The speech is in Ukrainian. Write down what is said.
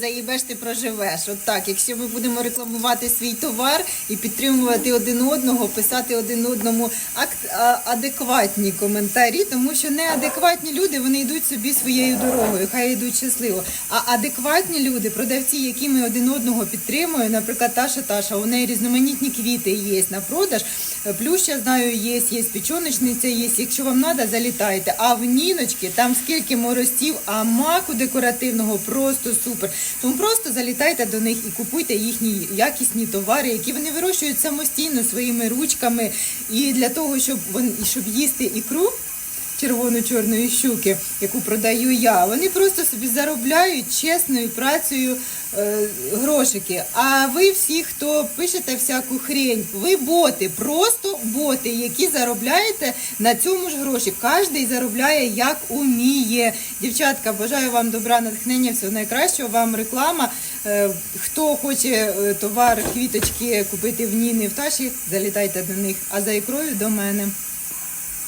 Заїбеш, ти проживеш. От так, якщо ми будемо рекламувати свій товар і підтримувати один одного, писати один одному адекватні коментарі, тому що неадекватні люди вони йдуть собі своєю дорогою, хай йдуть щасливо. А адекватні люди, продавці, які ми один одного підтримуємо, наприклад, Таша Таша, у неї різноманітні квіти є на продаж. Плющ, я знаю, є, є печоночниця, є. Якщо вам треба, залітайте. А в Ніночки там скільки морозців, а маку декоративного просто супер. Тому просто залітайте до них і купуйте їхні якісні товари, які вони вирощують самостійно своїми ручками. І для того, щоб вони щоб їсти ікру червоно-чорної щуки, яку продаю я, вони просто собі заробляють чесною працею е, грошики. А ви всі, хто пишете всяку хрень, ви боти, просто боти, які заробляєте на цьому ж гроші. Кожен заробляє як уміє. Дівчатка, бажаю вам добра, натхнення, всього найкращого. Вам реклама. Е, Хто хоче е, товар, квіточки купити в Ніни в Таші, залітайте до них. А за ікрою до мене.